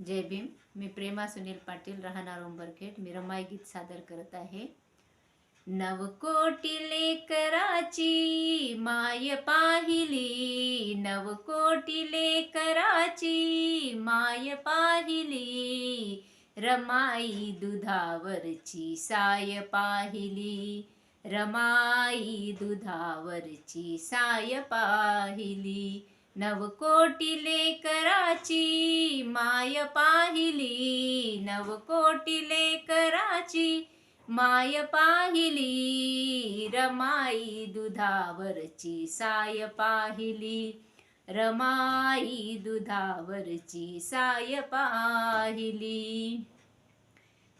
जय भीम. मी प्रेमा सुनील पाटील राहणार उंबरखेड. मी रमाई गीत सादर करत आहे. नवकोटी लेकराची माय पाहिली. नवकोटी लेकराची माय पाहिली. रमाई दुधावरची साय पाहिली. रमाई दुधावरची साय पाहिली. नवकोटी लेकराची माय पाहिली. नवकोटी लेकराची माय पाहिली. रमाई दुधावरची साय पाहिली. रमाई दुधावरची साय पाहिली.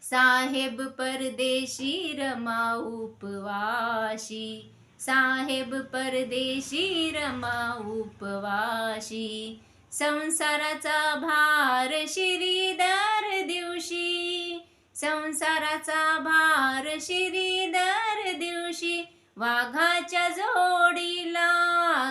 साहेब परदेशी रमा उपवाशी. साहेब परदेशी रमा उपवाशी. संसाराचा भार श्रीदर दिवशी. संसाराचा भार श्रीदर दिवशी. वाघाच्या जोडीला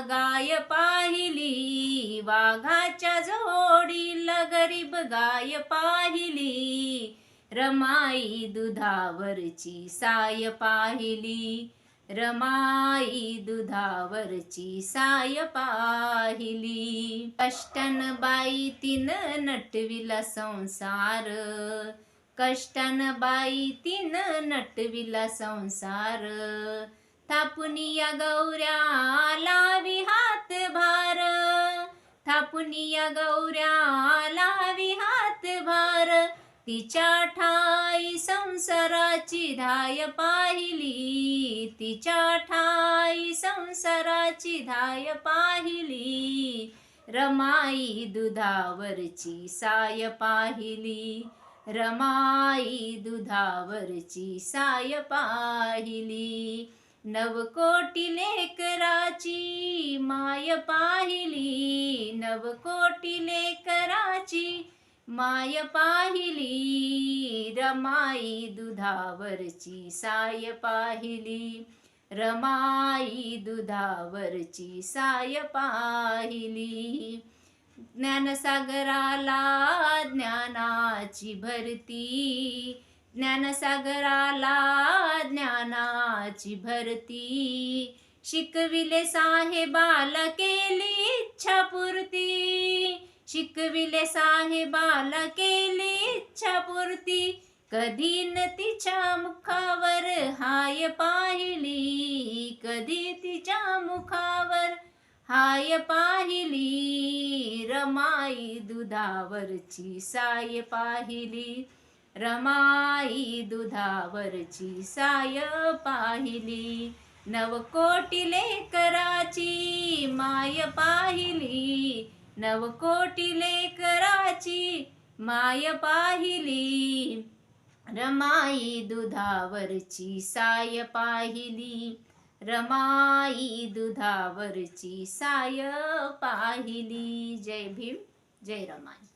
गाय पाहिली. वाघाच्या जोडीला गरीब गाय पाहिली. रमाई दुधावरची साय पाहिली. रमाई दुधावरची साय पाहिली. कष्टन बाई तिन नटविला संसार. कष्टन बाई तिन नटविला संसार. थापुनिया गौऱ्या लावी हात भार. थापुनिया गौऱ्या लावी हात भार. तिच्या ठाई संसाराची धाय पाहिली. तिच्या ठाई संसाराची धाय पाहिली. रमाई दुधावरची साय पाहिली. रमाई दुधावरची साय पाहिली. नवकोटी लेकराची माय पाहिली. नवकोटी लेकराची माय पाहिली रमाई दुधावरची साय पाहिली रमाई दुधावरची साय पाहिली. ज्ञानसागराला ज्ञानाची भरती ज्ञानसागराला ज्ञानाची भरती. शिकविले साहेबाला केली इच्छापूर्ती शिकविले साहेबाला केली इच्छापूर्ती. कधी न तिच्या मुखावर हाय पाहिली कधी तिच्या मुखावर हाय पाहिली. रमाई दुधावरची साय पाहिली रमाई दुधावरची साय पाहिली. नवकोटी लेकराची माय पाहिली नवकोटी लेकराची माय पाहिली. रमाई दुधावरची साय पाहिली. रमाई दुधावरची साय पाहिली. जय भीम जय रमाई.